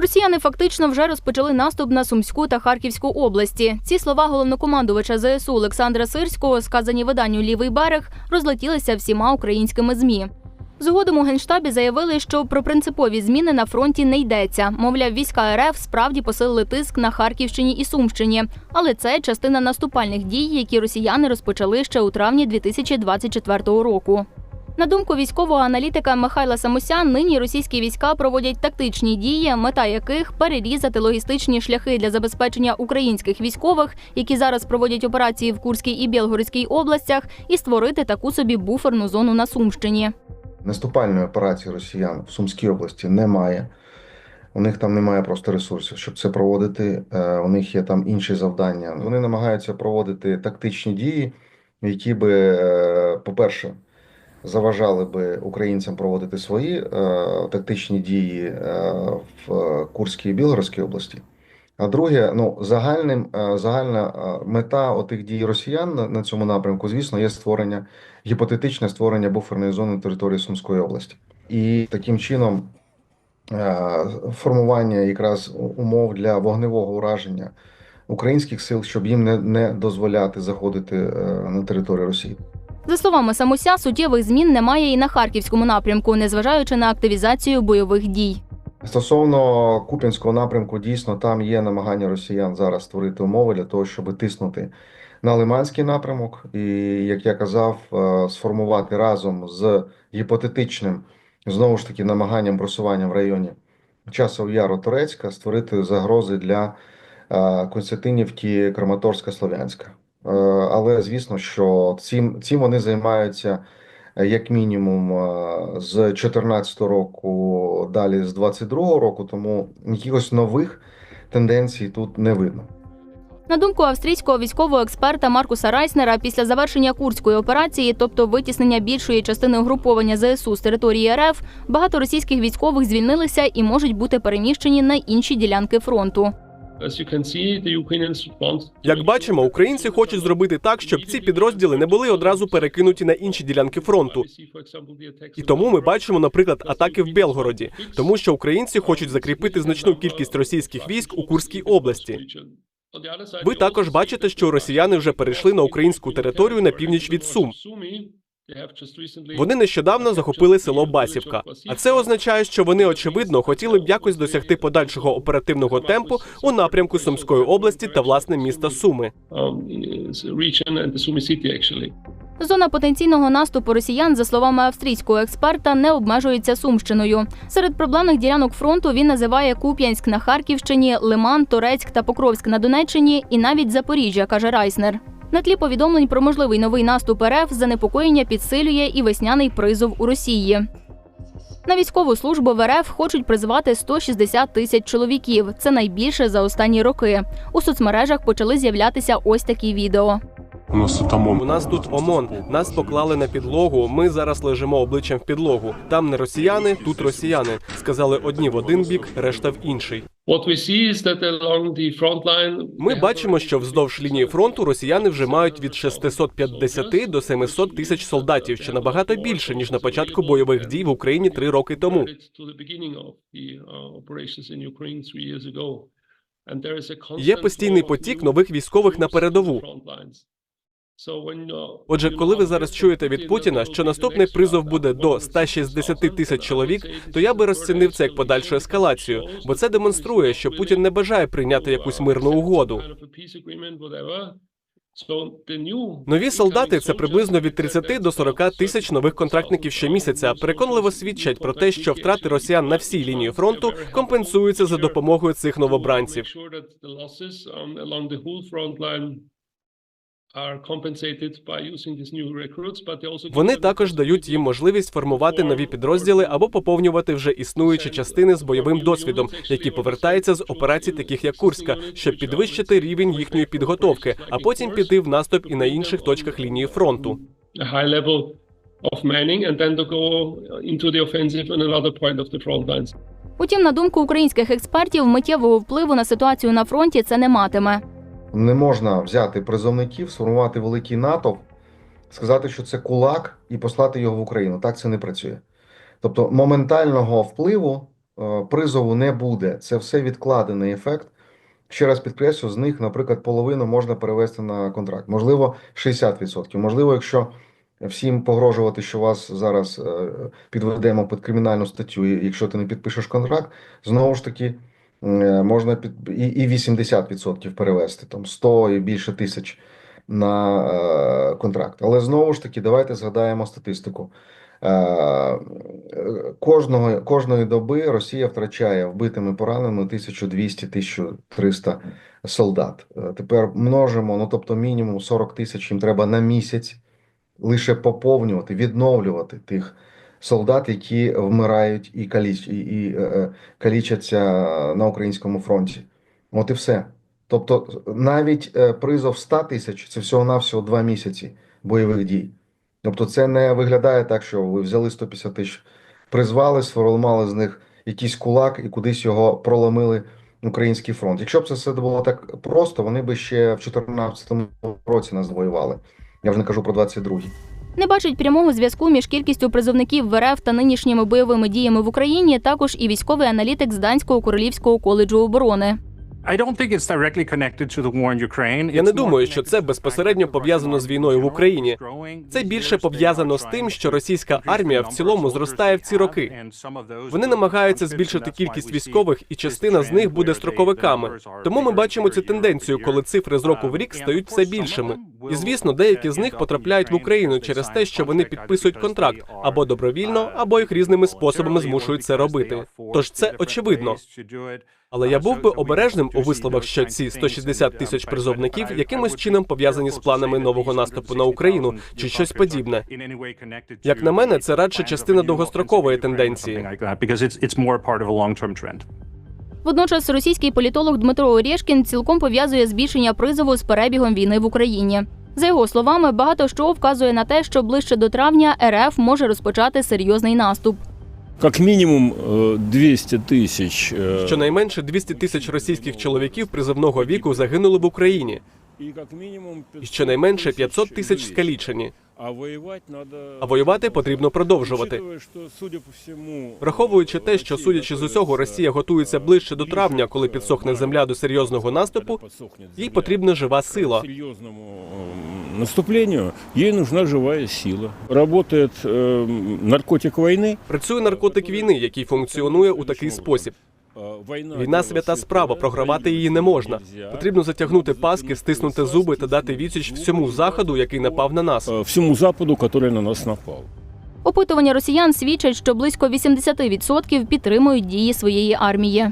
Росіяни фактично вже розпочали наступ на Сумську та Харківську області. Ці слова головнокомандувача ЗСУ Олександра Сирського, сказані виданню Лівий берег, розлетілися всіма українськими змі. Згодом у генштабі заявили, що про принципові зміни на фронті не йдеться. Мовляв, війська РФ справді посилили тиск на Харківщині і Сумщині, але це частина наступальних дій, які росіяни розпочали ще у травні 2024 року. На думку військового аналітика Михайла Самуся, нині російські війська проводять тактичні дії, мета яких перерізати логістичні шляхи для забезпечення українських військових, які зараз проводять операції в Курській і Білгородській областях, і створити таку собі буферну зону на Сумщині. Наступальної операції росіян в Сумській області немає. У них там немає просто ресурсів, щоб це проводити. Е, У них є там інші завдання. Вони намагаються проводити тактичні дії, які би, е, по-перше, заважали би українцям проводити свої е, тактичні дії е, в Курській і Білгородській області. А друге, ну загальним е, загальна е, мета отих дій росіян на, цьому напрямку, звісно, є створення гіпотетичне створення буферної зони на території Сумської області, і таким чином е, формування якраз умов для вогневого ураження українських сил, щоб їм не, не дозволяти заходити на територію Росії. За словами Самуся, суттєвих змін немає і на харківському напрямку, незважаючи на активізацію бойових дій. Стосовно Куп'янського напрямку, дійсно там є намагання росіян зараз створити умови для того, щоб тиснути на Лиманський напрямок, і як я казав, е, сформувати разом з гіпотетичним знову ж таки намаганням просування в районі Часов Яру Турецька створити загрози для е, Константинівки, Краматорська, Слов'янська. Е, Але звісно, що цим, цим вони займаються е, як мінімум е, з 2014 року, далі з 2022 року, тому якихось нових тенденцій тут не видно. На думку австрійського військового експерта Маркуса Райснера, після завершення курської операції, тобто витіснення більшої частини угруповання ЗСУ з території РФ, багато російських військових звільнилися і можуть бути переміщені на інші ділянки фронту. Як бачимо, українці хочуть зробити так, щоб ці підрозділи не були одразу перекинуті на інші ділянки фронту. І тому ми бачимо, наприклад, атаки в Белгороді, тому що українці хочуть закріпити значну кількість російських військ у Курській області. Ви також бачите, що росіяни вже перейшли на українську територію на північ від Сум. Вони нещодавно захопили село Басівка. А це означає, що вони очевидно хотіли б якось досягти подальшого оперативного темпу у напрямку Сумської області та власне міста Суми. Зона потенційного наступу росіян, за словами австрійського експерта, не обмежується Сумщиною. Серед проблемних ділянок фронту він називає Куп'янськ на Харківщині, Лиман, Торецьк та Покровськ на Донеччині і навіть Запоріжжя, каже Райснер. На тлі повідомлень про можливий новий наступ РФ занепокоєння підсилює і весняний призов у Росії. На військову службу в РФ хочуть призвати 160 тисяч чоловіків. Це найбільше за останні роки. У соцмережах почали з'являтися ось такі відео. У нас тут ОМОН. У нас тут ОМОН. Нас поклали на підлогу. Ми зараз лежимо обличчям в підлогу. Там не росіяни, тут росіяни. Сказали одні в один бік, решта в інший. Ми бачимо, що вздовж лінії фронту росіяни вже мають від 650 до 700 тисяч солдатів, що набагато більше ніж на початку бойових дій в Україні три роки тому. Є постійний потік нових військових на передову. Отже, коли ви зараз чуєте від Путіна, що наступний призов буде до will be 160 тисяч чоловік, то я би розцінив це як подальшу ескалацію, бо це демонструє, що Путін не бажає прийняти якусь мирну угоду. Нові солдати це приблизно від 30 до 40 тисяч нових контрактників щомісяця. Переконливо свідчать про те, що втрати росіян на всій лінії фронту компенсуються за допомогою цих новобранців. Вони також дають їм можливість формувати нові підрозділи або поповнювати вже існуючі частини з бойовим досвідом, які повертаються з операцій, таких як Курська, щоб підвищити рівень їхньої підготовки, а потім піти в наступ і на інших точках лінії фронту. a high level of manning and then to go into the offensive on another point of the front lines. Утім, на думку українських експертів, миттєвого впливу на ситуацію на фронті це не матиме. Не можна взяти призовників, сформувати великий натовп, сказати, що це кулак, і послати його в Україну. Так це не працює. Тобто моментального впливу е, призову не буде. Це все відкладений ефект. Ще раз підкреслю, з них, наприклад, половину можна перевести на контракт. Можливо, 60%. Можливо, якщо всім погрожувати, що вас зараз е, підведемо під кримінальну статтю, якщо ти не підпишеш контракт, знову ж таки можна під і, і 80% перевести, там 100 і більше тисяч на е, контракт. Але знову ж таки, давайте згадаємо статистику. Е, е, Кожного, кожної доби Росія втрачає вбитими пораненими 1200-1300 солдат. Е, Тепер множимо, ну тобто мінімум 40 тисяч їм треба на місяць лише поповнювати, відновлювати тих солдат, які вмирають і, каліч, і, і е, е, калічаться на українському фронті. От і все. Тобто, навіть е, призов 100 тисяч це всього-навсього два місяці бойових дій. Тобто, це не виглядає так, що ви взяли 150 тисяч, призвали, сформували з них якийсь кулак і кудись його проломили український фронт. Якщо б це все було так просто, вони би ще в 2014 році нас воювали. Я вже не кажу про 22-й. Не бачить прямого зв'язку між кількістю призовників в РФ та нинішніми бойовими діями в Україні. Також і військовий аналітик з Данського королівського коледжу оборони. Я не думаю, що це безпосередньо пов'язано з війною в Україні. Це більше пов'язано з тим, що російська армія в цілому зростає в ці роки. Вони намагаються збільшити кількість військових, і частина з них буде строковиками. Тому ми бачимо цю тенденцію, коли цифри з року в рік стають все більшими. І звісно, деякі з них потрапляють в Україну через те, що вони підписують контракт або добровільно, або їх різними способами змушують це робити. Тож це очевидно. Але я був би обережним у висловах, що ці 160 тисяч призовників якимось чином пов'язані з планами нового наступу на Україну чи щось подібне. Як на мене, це радше частина довгострокової тенденції. Водночас російський політолог Дмитро Орєшкін цілком пов'язує збільшення призову з перебігом війни в Україні. За його словами, багато що вказує на те, що ближче до травня РФ може розпочати серйозний наступ. Как минимум э, 200 тысяч. э, Щонайменше 200 тисяч російських чоловіків призовного віку загинули в Україні, и как минимум і щонайменше 500 тисяч людей. скалічені. А воевать надо... А воювати потрібно продовжувати. Учитывая, что, судя по всему, Враховуючи те, що Росія судячи з усього, готується, Росія готується ближче до ближче травня, коли к, підсохне е, земля до серйозного наступу. подсохнет Їй земля, потрібна жива к сила. серьезному э, наступлению, ей нужна живая сила. Работает э, наркотик войны. Працює наркотик війни, який функціонує у такий спосіб. Э, Война, Війна дело свята справа, святое, програвати її не можна. нельзя. Потрібно затягнути паски, стиснути зуби та дати відсіч всьому заходу, який напав на нас. Э, Всему Западу, который на нас напал. Опитування росіян свідчать, що близько 80% підтримують дії своєї армії.